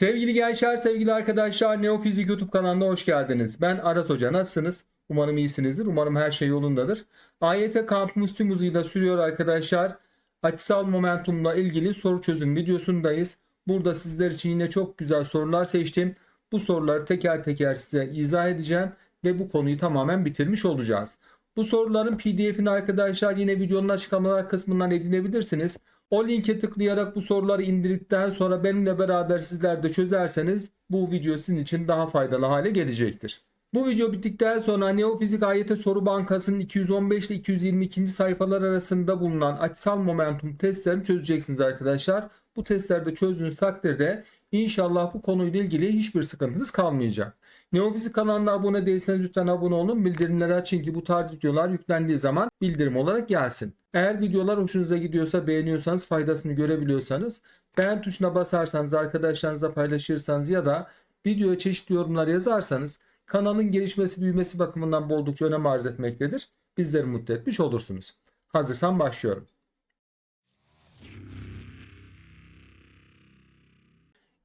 Sevgili gençler, sevgili arkadaşlar, Neofizik YouTube kanalına hoş geldiniz. Ben Aras Hoca, nasılsınız? Umarım iyisinizdir, umarım her şey yolundadır. AYT kampımız tüm hızıyla sürüyor arkadaşlar. Açısal momentumla ilgili soru çözüm videosundayız. Burada sizler için yine çok güzel sorular seçtim. Bu soruları teker teker size izah edeceğim ve bu konuyu tamamen bitirmiş olacağız. Bu soruların pdf'ini arkadaşlar yine videonun açıklamalar kısmından edinebilirsiniz. O linke tıklayarak bu soruları indirdikten sonra benimle beraber sizler de çözerseniz bu video sizin için daha faydalı hale gelecektir. Bu video bittikten sonra Neofizik AYT Soru Bankası'nın 215 ile 222. sayfalar arasında bulunan açısal momentum testlerini çözeceksiniz arkadaşlar. Bu testlerde çözdüğünüz takdirde inşallah bu konuyla ilgili hiçbir sıkıntınız kalmayacak. Neofizik kanalına abone değilseniz lütfen abone olun. Bildirimleri açın ki bu tarz videolar yüklendiği zaman bildirim olarak gelsin. Eğer videolar hoşunuza gidiyorsa, beğeniyorsanız, faydasını görebiliyorsanız beğen tuşuna basarsanız, arkadaşlarınızla paylaşırsanız ya da videoya çeşitli yorumlar yazarsanız kanalın gelişmesi, büyümesi bakımından oldukça önem arz etmektedir. Bizleri mutlu etmiş olursunuz. Hazırsan başlıyorum.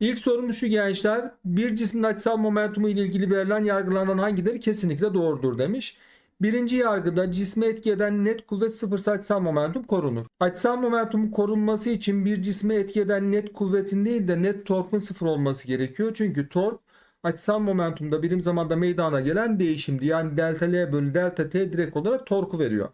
İlk sorumuz şu gençler. Bir cismin açısal momentumu ile ilgili verilen yargılanan hangileri kesinlikle doğrudur demiş. Birinci yargıda cisme etki eden net kuvvet sıfırsa açısal momentum korunur. Açısal momentumun korunması için bir cisme etki eden net kuvvetin değil de net torkun sıfır olması gerekiyor. Çünkü tork açısal momentumda birim zamanda meydana gelen değişimdi. Yani delta L bölü delta T direkt olarak torku veriyor.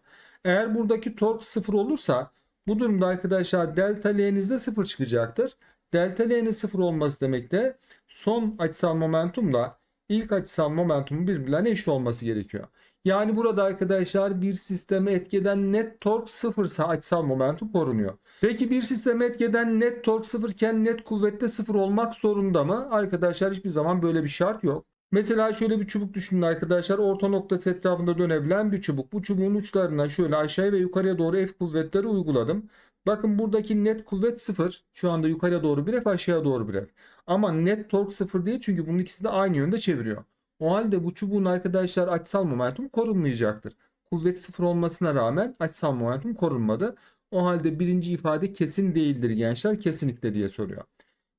Eğer buradaki tork sıfır olursa bu durumda arkadaşlar delta L'nizde sıfır çıkacaktır. Delta L'nin sıfır olması demek de son açısal momentumla ilk açısal momentumun birbirlerine eşit olması gerekiyor. Yani burada arkadaşlar bir sisteme etkeden net tork sıfırsa açısal momentum korunuyor. Peki bir sisteme etkeden net tork sıfırken net kuvvette sıfır olmak zorunda mı? Arkadaşlar hiçbir zaman böyle bir şart yok. Mesela şöyle bir çubuk düşünün arkadaşlar. Orta noktası etrafında dönebilen bir çubuk. Bu çubuğun uçlarına şöyle aşağıya ve yukarıya doğru F kuvvetleri uyguladım. Bakın buradaki net kuvvet sıfır. Şu anda yukarıya doğru bir F aşağıya doğru bir F. Ama net tork sıfır değil çünkü bunun ikisi de aynı yönde çeviriyor. O halde bu çubuğun arkadaşlar açısal momentum korunmayacaktır. Kuvvet sıfır olmasına rağmen açısal momentum korunmadı. O halde birinci ifade kesin değildir gençler. Kesinlikle diye soruyor.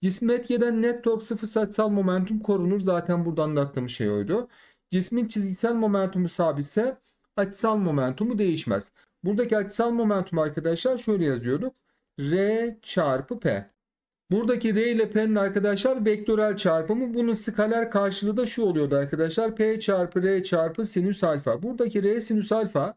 Cisme etkeden net tork sıfır açısal momentum korunur. Zaten buradan anlattığım şey oydu. Cismin çizgisel momentumu sabitse açısal momentumu değişmez. Buradaki açısal momentum arkadaşlar şöyle yazıyorduk. R çarpı P. Buradaki R ile P'nin arkadaşlar vektörel çarpımı. Bunun skaler karşılığı da şu oluyordu arkadaşlar. P çarpı R çarpı sinüs alfa. Buradaki R sinüs alfa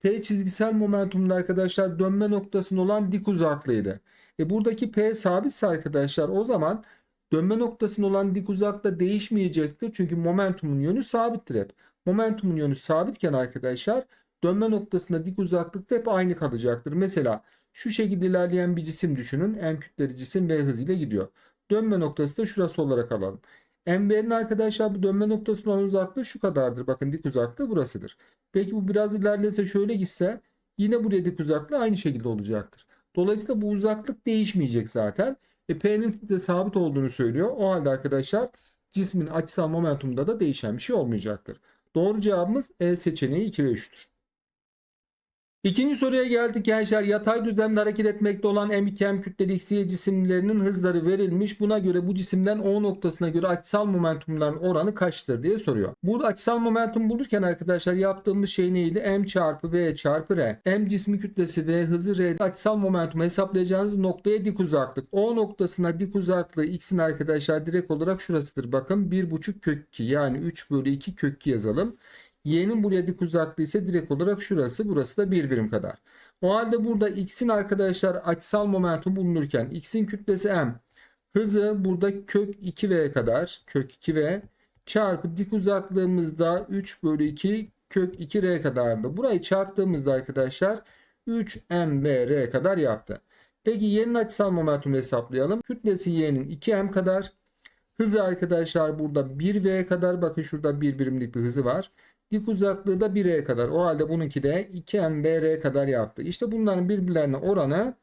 P çizgisel momentumda arkadaşlar dönme noktasının olan dik uzaklığıydı. E buradaki P sabitse arkadaşlar o zaman dönme noktasının olan dik uzaklık değişmeyecektir. Çünkü momentumun yönü sabittir hep. Momentumun yönü sabitken arkadaşlar dönme noktasında dik uzaklıkta hep aynı kalacaktır. Mesela şu şekilde ilerleyen bir cisim düşünün. M kütleli cisim V hızıyla gidiyor. Dönme noktası da şurası olarak alalım. MV'nin arkadaşlar bu dönme noktasının olan uzaklığı şu kadardır. Bakın dik uzaklığı burasıdır. Peki bu biraz ilerlese şöyle gitse yine buraya dik uzaklığı aynı şekilde olacaktır. Dolayısıyla bu uzaklık değişmeyecek zaten. E, P'nin de sabit olduğunu söylüyor. O halde arkadaşlar cismin açısal momentumda da değişen bir şey olmayacaktır. Doğru cevabımız E seçeneği 2 ve 3'tür. İkinci soruya geldik gençler. Yatay düzlemde hareket etmekte olan M2 M kütleli XY cisimlerinin hızları verilmiş. Buna göre bu cisimden O noktasına göre açısal momentumların oranı kaçtır diye soruyor. Burada açısal momentum bulurken arkadaşlar yaptığımız şey neydi? M çarpı V çarpı R. M cismi kütlesi ve hızı R. Açısal momentumu hesaplayacağınız noktaya dik uzaklık. O noktasına dik uzaklığı X'in arkadaşlar direkt olarak şurasıdır. Bakın 1,5 kök 2 yani 3 bölü 2 kök 2 yazalım. Y'nin buraya dik uzaklığı ise direkt olarak şurası. Burası da 1 birim kadar. O halde burada x'in arkadaşlar açısal momentum bulunurken x'in kütlesi m. Hızı burada kök 2v kadar. Kök 2v çarpı dik uzaklığımızda 3 bölü 2 kök 2r kadardı. Burayı çarptığımızda arkadaşlar 3m kadar yaptı. Peki y'nin açısal momentumu hesaplayalım. Kütlesi y'nin 2m kadar. Hızı arkadaşlar burada 1v kadar. Bakın şurada 1 birimlik bir hızı var. Dik uzaklığı da 1'e kadar. O halde bununki de 2mbr kadar yaptı. İşte bunların birbirlerine oranı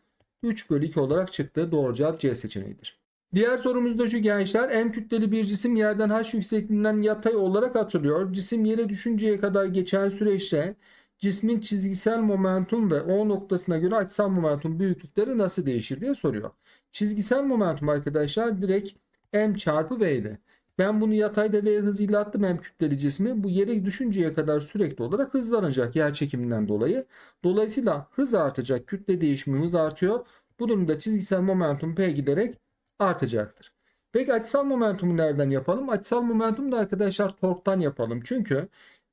3 bölü 2 olarak çıktı. Doğru cevap C seçeneğidir. Diğer sorumuz da şu gençler. M kütleli bir cisim yerden h yüksekliğinden yatay olarak atılıyor. Cisim yere düşünceye kadar geçen süreçte cismin çizgisel momentum ve O noktasına göre açısal momentum büyüklükleri nasıl değişir diye soruyor. Çizgisel momentum arkadaşlar direkt m çarpı v ile. Ben bunu yatayda v hızıyla attım m kütleli cismi. Bu yere düşünceye kadar sürekli olarak hızlanacak yer çekiminden dolayı. Dolayısıyla hız artacak. Kütle değişimi hız artıyor. Bu durumda çizgisel momentum p giderek artacaktır. Peki açısal momentumu nereden yapalım? Açısal momentumu da arkadaşlar torktan yapalım. Çünkü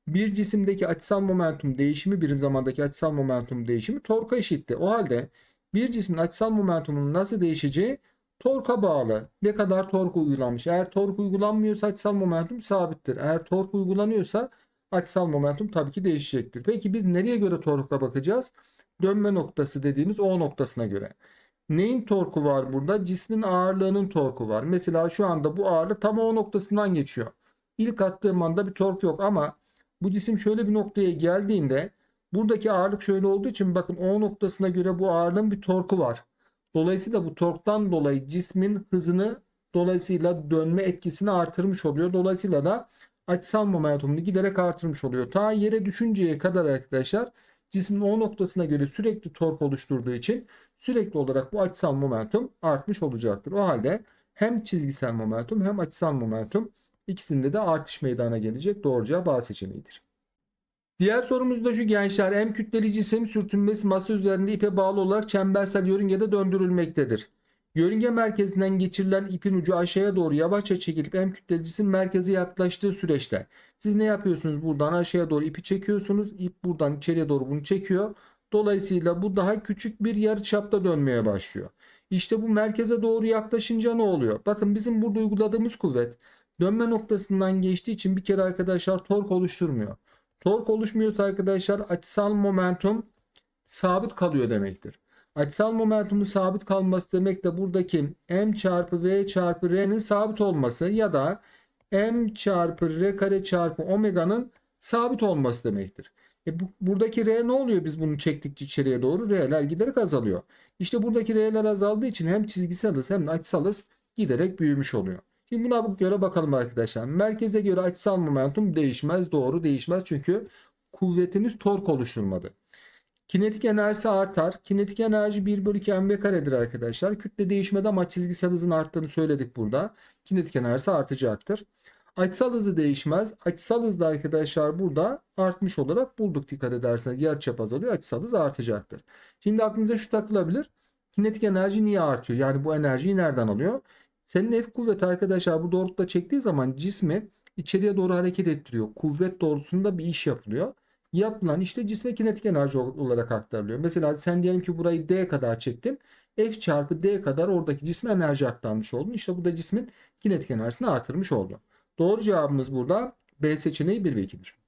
bir cisimdeki açısal momentum değişimi birim zamandaki açısal momentum değişimi torka eşitti. O halde bir cismin açısal momentumunun nasıl değişeceği torka bağlı. Ne kadar tork uygulanmış. Eğer tork uygulanmıyorsa açısal momentum sabittir. Eğer tork uygulanıyorsa açısal momentum tabii ki değişecektir. Peki biz nereye göre torka bakacağız? Dönme noktası dediğimiz O noktasına göre. Neyin torku var burada? Cismin ağırlığının torku var. Mesela şu anda bu ağırlık tam O noktasından geçiyor. İlk attığım anda bir tork yok ama bu cisim şöyle bir noktaya geldiğinde buradaki ağırlık şöyle olduğu için bakın O noktasına göre bu ağırlığın bir torku var. Dolayısıyla bu torktan dolayı cismin hızını dolayısıyla dönme etkisini artırmış oluyor. Dolayısıyla da açısal momentumunu giderek artırmış oluyor. Ta yere düşünceye kadar arkadaşlar cismin o noktasına göre sürekli tork oluşturduğu için sürekli olarak bu açısal momentum artmış olacaktır. O halde hem çizgisel momentum hem açısal momentum ikisinde de artış meydana gelecek. Doğru cevap A seçeneğidir. Diğer sorumuz da şu gençler. M kütleli cisim sürtünmesi masa üzerinde ipe bağlı olarak çembersel yörüngede döndürülmektedir. Yörünge merkezinden geçirilen ipin ucu aşağıya doğru yavaşça çekilip M kütleli cisim merkeze yaklaştığı süreçte siz ne yapıyorsunuz? Buradan aşağıya doğru ipi çekiyorsunuz. İp buradan içeriye doğru bunu çekiyor. Dolayısıyla bu daha küçük bir yarı çapta dönmeye başlıyor. İşte bu merkeze doğru yaklaşınca ne oluyor? Bakın bizim burada uyguladığımız kuvvet dönme noktasından geçtiği için bir kere arkadaşlar tork oluşturmuyor. Tork oluşmuyorsa arkadaşlar açısal momentum sabit kalıyor demektir. Açısal momentumun sabit kalması demek de buradaki m çarpı v çarpı r'nin sabit olması ya da m çarpı r kare çarpı omega'nın sabit olması demektir. E bu, buradaki r ne oluyor biz bunu çektikçe içeriye doğru? R'ler giderek azalıyor. İşte buradaki r'ler azaldığı için hem çizgisel hız hem de açısal hız giderek büyümüş oluyor. Şimdi buna göre bakalım arkadaşlar. Merkeze göre açısal momentum değişmez. Doğru değişmez. Çünkü kuvvetimiz tork oluşturmadı. Kinetik enerjisi artar. Kinetik enerji 1 bölü 2 mv karedir arkadaşlar. Kütle değişmedi ama çizgisel hızın arttığını söyledik burada. Kinetik enerjisi artacaktır. Açısal hızı değişmez. Açısal hız da arkadaşlar burada artmış olarak bulduk dikkat ederseniz. Yarıçap azalıyor. Açısal hız artacaktır. Şimdi aklınıza şu takılabilir. Kinetik enerji niye artıyor? Yani bu enerjiyi nereden alıyor? Senin F kuvveti arkadaşlar bu doğrultuda çektiği zaman cismi içeriye doğru hareket ettiriyor. Kuvvet doğrultusunda bir iş yapılıyor. Yapılan işte cisme kinetik enerji olarak aktarılıyor. Mesela sen diyelim ki burayı D kadar çektin. F çarpı D kadar oradaki cisme enerji aktarmış oldun. İşte bu da cismin kinetik enerjisini artırmış oldu. Doğru cevabımız burada B seçeneği 1 ve 2'dir.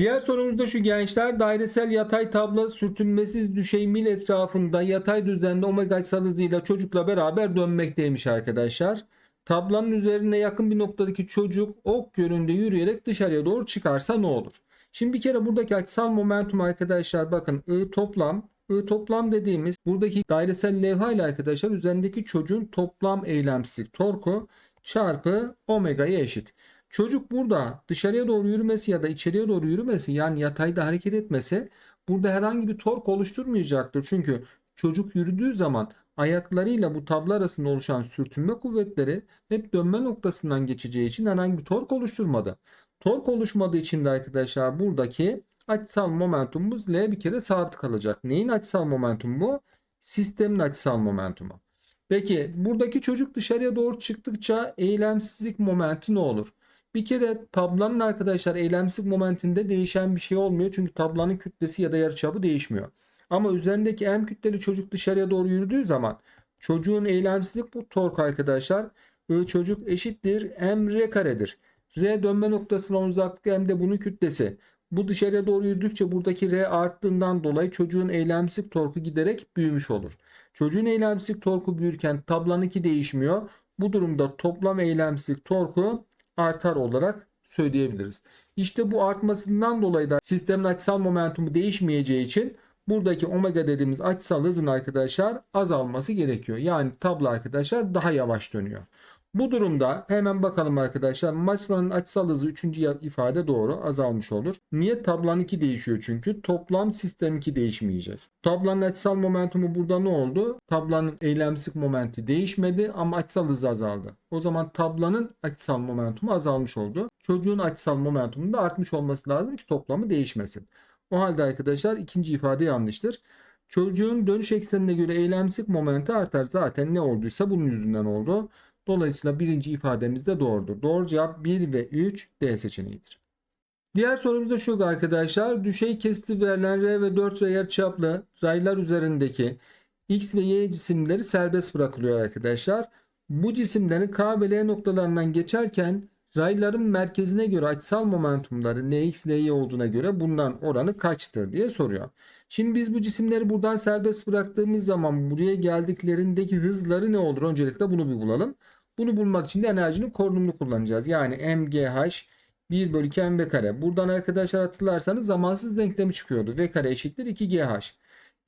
Diğer sorumuz da şu gençler. Dairesel yatay tablo sürtünmesiz düşey mil etrafında yatay düzlemde omega açısal hızıyla çocukla beraber dönmekteymiş arkadaşlar. Tablanın üzerine yakın bir noktadaki çocuk ok yönünde yürüyerek dışarıya doğru çıkarsa ne olur? Şimdi bir kere buradaki açısal momentum arkadaşlar bakın I toplam I toplam dediğimiz buradaki dairesel levha ile arkadaşlar üzerindeki çocuğun toplam eylemsizlik torku çarpı omega'ya eşit. Çocuk burada dışarıya doğru yürümesi ya da içeriye doğru yürümesi yani yatayda hareket etmesi burada herhangi bir tork oluşturmayacaktır. Çünkü çocuk yürüdüğü zaman ayaklarıyla bu tablo arasında oluşan sürtünme kuvvetleri hep dönme noktasından geçeceği için herhangi bir tork oluşturmadı. Tork oluşmadığı için de arkadaşlar buradaki açısal momentumumuz L bir kere sabit kalacak. Neyin açısal momentumu? Sistemin açısal momentumu. Peki buradaki çocuk dışarıya doğru çıktıkça eylemsizlik momenti ne olur? Bir kere tablanın arkadaşlar eylemsizlik momentinde değişen bir şey olmuyor. Çünkü tablanın kütlesi ya da yarıçapı değişmiyor. Ama üzerindeki m kütleli çocuk dışarıya doğru yürüdüğü zaman çocuğun eylemsizlik bu tork arkadaşlar. I çocuk eşittir m r karedir. R dönme noktasından uzaklık m de bunun kütlesi. Bu dışarıya doğru yürüdükçe buradaki R arttığından dolayı çocuğun eylemsizlik torku giderek büyümüş olur. Çocuğun eylemsizlik torku büyürken tablanınki değişmiyor. Bu durumda toplam eylemsizlik torku artar olarak söyleyebiliriz. İşte bu artmasından dolayı da sistemin açısal momentumu değişmeyeceği için buradaki omega dediğimiz açısal hızın arkadaşlar azalması gerekiyor. Yani tablo arkadaşlar daha yavaş dönüyor. Bu durumda hemen bakalım arkadaşlar. Maçların açısal hızı 3. ifade doğru azalmış olur. Niye? Tablan 2 değişiyor çünkü. Toplam sistem 2 değişmeyecek. Tablanın açısal momentumu burada ne oldu? Tablanın eylemsizlik momenti değişmedi ama açısal hızı azaldı. O zaman tablanın açısal momentumu azalmış oldu. Çocuğun açısal momentumunun da artmış olması lazım ki toplamı değişmesin. O halde arkadaşlar ikinci ifade yanlıştır. Çocuğun dönüş eksenine göre eylemsizlik momenti artar. Zaten ne olduysa bunun yüzünden oldu. Dolayısıyla birinci ifademiz de doğrudur. Doğru cevap 1 ve 3 D seçeneğidir. Diğer sorumuz da şu arkadaşlar. Düşey kesiti verilen R ve 4 R yarıçaplı raylar üzerindeki X ve Y cisimleri serbest bırakılıyor arkadaşlar. Bu cisimlerin K ve L noktalarından geçerken rayların merkezine göre açısal momentumları Nx, Ny olduğuna göre bundan oranı kaçtır diye soruyor. Şimdi biz bu cisimleri buradan serbest bıraktığımız zaman buraya geldiklerindeki hızları ne olur? Öncelikle bunu bir bulalım. Bunu bulmak için de enerjinin korunumunu kullanacağız. Yani mgh 1 bölü 2 mv kare. Buradan arkadaşlar hatırlarsanız zamansız denklemi çıkıyordu. v kare eşittir 2gh.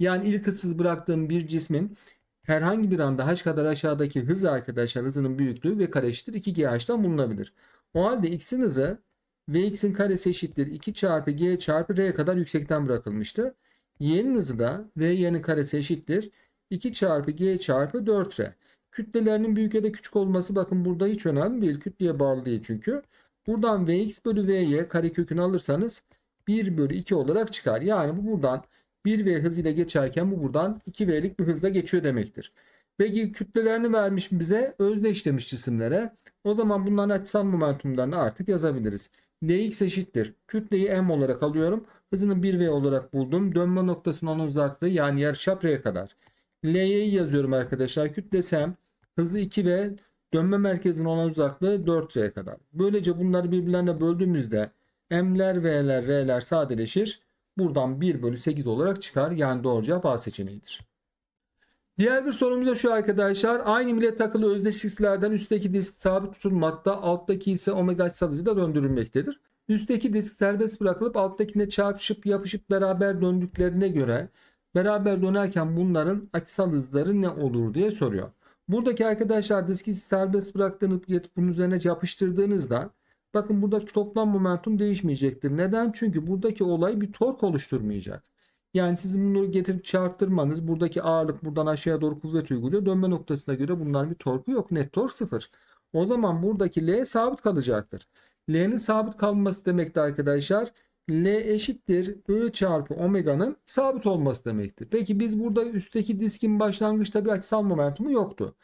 Yani ilk hızsız bıraktığım bir cismin herhangi bir anda h kadar aşağıdaki hız arkadaşlar hızının büyüklüğü v kare eşittir 2gh'dan bulunabilir. O halde x'in hızı vx'in karesi eşittir 2 çarpı g çarpı r kadar yüksekten bırakılmıştı. Y'nin hızı da Vy'nin karesi eşittir. 2 çarpı G çarpı 4R. Kütlelerinin büyük ya da küçük olması bakın burada hiç önemli değil. Kütleye bağlı değil çünkü. Buradan Vx bölü Vy karekökünü alırsanız 1 bölü 2 olarak çıkar. Yani bu buradan 1V hızıyla geçerken bu buradan 2V'lik bir hızla geçiyor demektir. Peki kütlelerini vermiş bize özdeşlemiş cisimlere. O zaman bunların açısal momentumlarını artık yazabiliriz. Dx eşittir. Kütleyi m olarak alıyorum. Hızını 1v olarak buldum. Dönme noktasının onun uzaklığı yani yarıçap r'ye kadar. L'yi yazıyorum arkadaşlar. Kütlesi m. Hızı 2v. Dönme merkezinin olan uzaklığı 4r kadar. Böylece bunları birbirlerine böldüğümüzde m'ler, v'ler, r'ler sadeleşir. Buradan 1 bölü 8 olarak çıkar. Yani doğru cevap A seçeneğidir. Diğer bir sorumuz da şu arkadaşlar. Aynı millet takılı özdeşliklerden üstteki disk sabit tutulmakta, alttaki ise omega açısal hızıyla döndürülmektedir. Üstteki disk serbest bırakılıp alttakine çarpışıp yapışıp beraber döndüklerine göre beraber dönerken bunların açısal hızları ne olur diye soruyor. Buradaki arkadaşlar diski serbest bıraktığınız bunun üzerine yapıştırdığınızda bakın buradaki toplam momentum değişmeyecektir. Neden? Çünkü buradaki olay bir tork oluşturmayacak. Yani sizin bunu getirip çarptırmanız buradaki ağırlık buradan aşağıya doğru kuvvet uyguluyor. Dönme noktasına göre bunların bir torku yok. Net tork sıfır. O zaman buradaki L sabit kalacaktır. L'nin sabit kalması demekti arkadaşlar. L eşittir I çarpı omega'nın sabit olması demektir. Peki biz burada üstteki diskin başlangıçta bir açısal momentumu yoktu.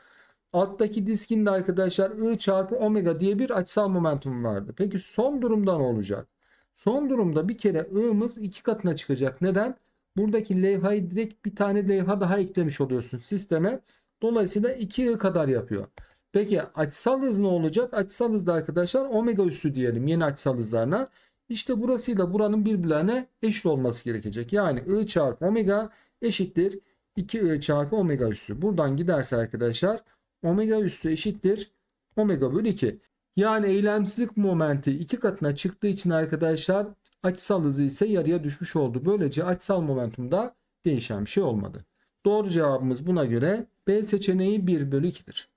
Alttaki diskin de arkadaşlar I çarpı omega diye bir açısal momentum vardı. Peki son durumda ne olacak? Son durumda bir kere I'mız iki katına çıkacak. Neden? Buradaki levhayı direkt bir tane levha daha eklemiş oluyorsun sisteme. Dolayısıyla 2I kadar yapıyor. Peki açısal hız ne olacak? Açısal hızda arkadaşlar omega üssü diyelim yeni açısal hızlarına. İşte burasıyla buranın birbirlerine eşit olması gerekecek. Yani I çarpı omega eşittir 2I çarpı omega üssü. Buradan giderse arkadaşlar omega üssü eşittir omega bölü 2. Yani eylemsizlik momenti iki katına çıktığı için arkadaşlar açısal hızı ise yarıya düşmüş oldu. Böylece açısal momentumda değişen bir şey olmadı. Doğru cevabımız buna göre B seçeneği 1 bölü 2'dir.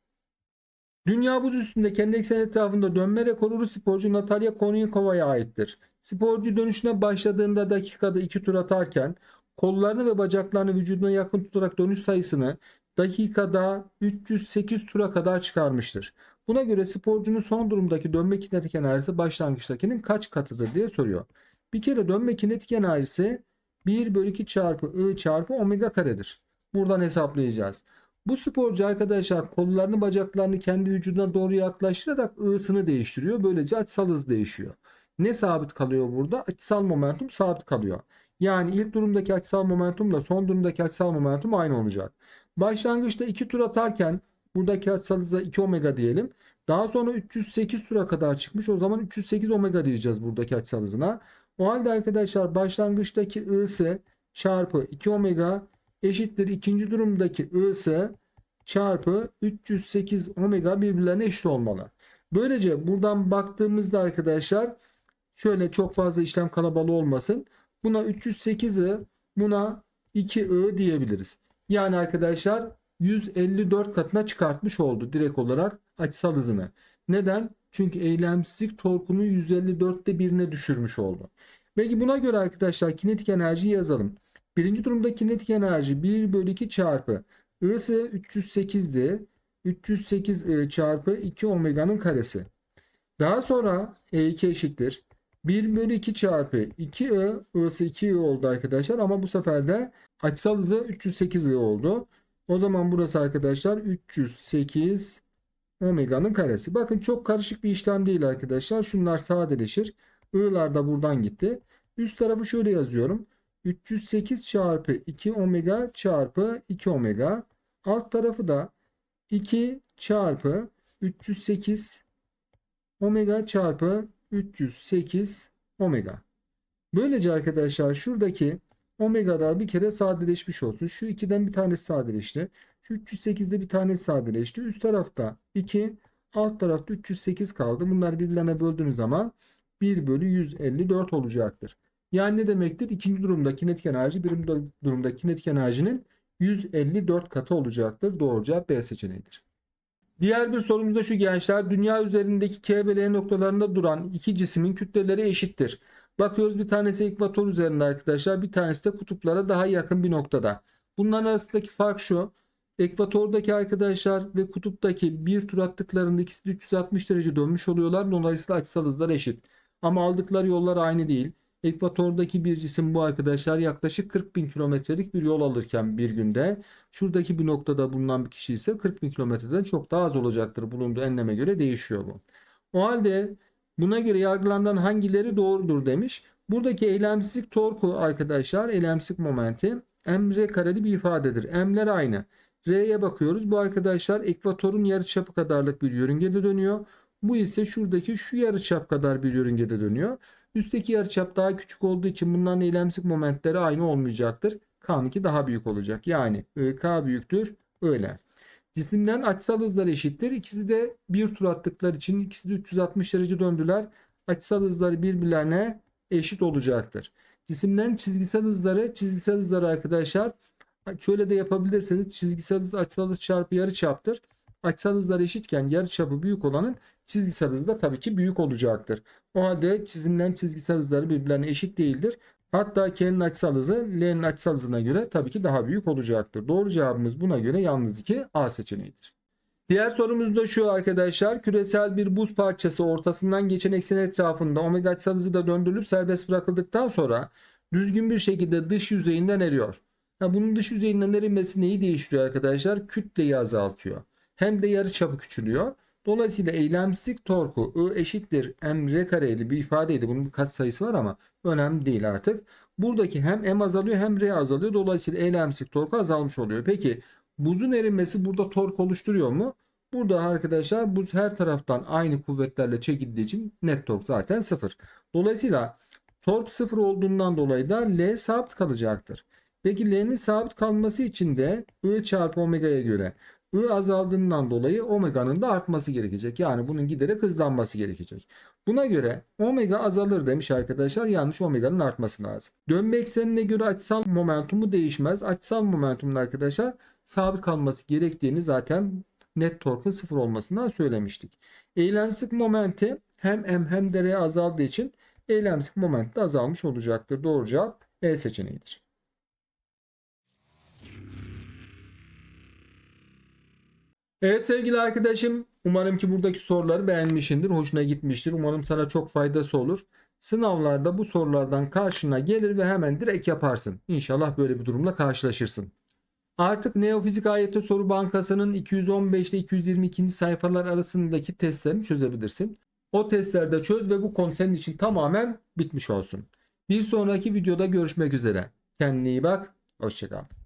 Dünya buz üstünde kendi eksen etrafında dönme rekoru sporcu Natalya Konyikova'ya aittir. Sporcu dönüşüne başladığında dakikada 2 tur atarken kollarını ve bacaklarını vücuduna yakın tutarak dönüş sayısını dakikada 308 tura kadar çıkarmıştır. Buna göre sporcunun son durumdaki dönme kinetik enerjisi başlangıçtakinin kaç katıdır diye soruyor. Bir kere dönme kinetik enerjisi 1 bölü 2 çarpı I çarpı omega karedir. Buradan hesaplayacağız. Bu sporcu arkadaşlar kollarını bacaklarını kendi vücuduna doğru yaklaştırarak ısını değiştiriyor. Böylece açısal hız değişiyor. Ne sabit kalıyor burada? Açısal momentum sabit kalıyor. Yani ilk durumdaki açısal momentumla son durumdaki açısal momentum aynı olacak. Başlangıçta 2 tur atarken buradaki açısal hızla 2 omega diyelim. Daha sonra 308 tura kadar çıkmış. O zaman 308 omega diyeceğiz buradaki açısal hızına. O halde arkadaşlar başlangıçtaki ısı çarpı 2 omega eşittir ikinci durumdaki ısı çarpı 308 omega birbirlerine eşit olmalı. Böylece buradan baktığımızda arkadaşlar şöyle çok fazla işlem kalabalığı olmasın. Buna 308'i buna 2i diyebiliriz. Yani arkadaşlar 154 katına çıkartmış oldu direkt olarak açısal hızını. Neden? Çünkü eylemsizlik torkunu 154'te birine düşürmüş oldu. Peki buna göre arkadaşlar kinetik enerjiyi yazalım. Birinci durumda kinetik enerji 1 bölü 2 çarpı I'sı 308'di. 308 I çarpı 2 omega'nın karesi. Daha sonra E2 eşittir. 1 bölü 2 çarpı 2I, I'sı 2I oldu arkadaşlar ama bu sefer de açısal hızı 308I oldu. O zaman burası arkadaşlar 308 omega'nın karesi. Bakın çok karışık bir işlem değil arkadaşlar. Şunlar sadeleşir. I'lar da buradan gitti. Üst tarafı şöyle yazıyorum. 308 çarpı 2 omega çarpı 2 omega. Alt tarafı da 2 çarpı 308 omega çarpı 308 omega. Böylece arkadaşlar şuradaki omegalar bir kere sadeleşmiş olsun. Şu 2'den bir tanesi sadeleşti. Şu 308'de bir tanesi sadeleşti. Üst tarafta 2, alt tarafta 308 kaldı. Bunlar birbirlerine böldüğünüz zaman 1 bölü 154 olacaktır. Yani ne demektir? İkinci durumda kinetik enerji, birinci durumda kinetik enerjinin 154 katı olacaktır. Doğru cevap B seçeneğidir. Diğer bir sorumuz da şu gençler. Dünya üzerindeki K ve L noktalarında duran iki cismin kütleleri eşittir. Bakıyoruz bir tanesi ekvator üzerinde arkadaşlar. Bir tanesi de kutuplara daha yakın bir noktada. Bunların arasındaki fark şu. Ekvatordaki arkadaşlar ve kutuptaki bir tur attıklarında ikisi de 360 derece dönmüş oluyorlar. Dolayısıyla açısal hızlar eşit. Ama aldıkları yollar aynı değil. Ekvatordaki bir cisim bu arkadaşlar yaklaşık 40 bin kilometrelik bir yol alırken bir günde şuradaki bir noktada bulunan bir kişi ise 40 bin kilometreden çok daha az olacaktır. Bulunduğu enleme göre değişiyor bu. O halde buna göre yargılanan hangileri doğrudur demiş. Buradaki eylemsizlik torku arkadaşlar eylemsizlik momenti m r kareli bir ifadedir. M'ler aynı. R'ye bakıyoruz. Bu arkadaşlar ekvatorun yarıçapı kadarlık bir yörüngede dönüyor. Bu ise şuradaki şu yarıçap kadar bir yörüngede dönüyor. Üstteki yarıçap daha küçük olduğu için bunların eylemsizlik momentleri aynı olmayacaktır. K2 daha büyük olacak. Yani IK büyüktür öyle. Cisimden açısal hızlar eşittir. İkisi de bir tur attıkları için ikisi de 360 derece döndüler. Açısal hızları birbirlerine eşit olacaktır. Cisimlerin çizgisel hızları, çizgisel hızları arkadaşlar şöyle de yapabilirseniz çizgisel hız açısal hız çarpı yarıçaptır. Açısal hızlar eşitken yarıçapı büyük olanın çizgisel hızı da tabii ki büyük olacaktır. O halde çizimlerin çizgisel hızları birbirlerine eşit değildir. Hatta K'nin açısal hızı L'nin açısal hızına göre tabii ki daha büyük olacaktır. Doğru cevabımız buna göre yalnız 2 A seçeneğidir. Diğer sorumuz da şu arkadaşlar. Küresel bir buz parçası ortasından geçen eksen etrafında omega açısal hızı da döndürülüp serbest bırakıldıktan sonra düzgün bir şekilde dış yüzeyinden eriyor. Ha, bunun dış yüzeyinden erimesi neyi değiştiriyor arkadaşlar? Kütleyi azaltıyor. Hem de yarıçapı küçülüyor. Dolayısıyla eylemsizlik torku I eşittir m r kareli bir ifadeydi. Bunun bir sayısı var ama önemli değil artık. Buradaki hem m azalıyor hem r azalıyor. Dolayısıyla eylemsizlik torku azalmış oluyor. Peki buzun erinmesi burada tork oluşturuyor mu? Burada arkadaşlar buz her taraftan aynı kuvvetlerle çekildiği için net tork zaten sıfır. Dolayısıyla tork sıfır olduğundan dolayı da L sabit kalacaktır. Peki L'nin sabit kalması için de I çarpı omega'ya göre I azaldığından dolayı omega'nın da artması gerekecek. Yani bunun giderek hızlanması gerekecek. Buna göre omega azalır demiş arkadaşlar. Yanlış omega'nın artması lazım. Dönme eksenine göre açısal momentumu değişmez. Açısal momentumun arkadaşlar sabit kalması gerektiğini zaten net torkun sıfır olmasından söylemiştik. Eylemsizlik momenti hem m hem de r azaldığı için eylemsizlik momenti de azalmış olacaktır. Doğru cevap E seçeneğidir. Evet sevgili arkadaşım umarım ki buradaki soruları beğenmişsindir. Hoşuna gitmiştir. Umarım sana çok faydası olur. Sınavlarda bu sorulardan karşına gelir ve hemen direkt yaparsın. İnşallah böyle bir durumla karşılaşırsın. Artık Neofizik AYT Soru Bankası'nın 215 ile 222. sayfalar arasındaki testlerini çözebilirsin. O testlerde çöz ve bu konu senin için tamamen bitmiş olsun. Bir sonraki videoda görüşmek üzere. Kendine iyi bak. Hoşçakal.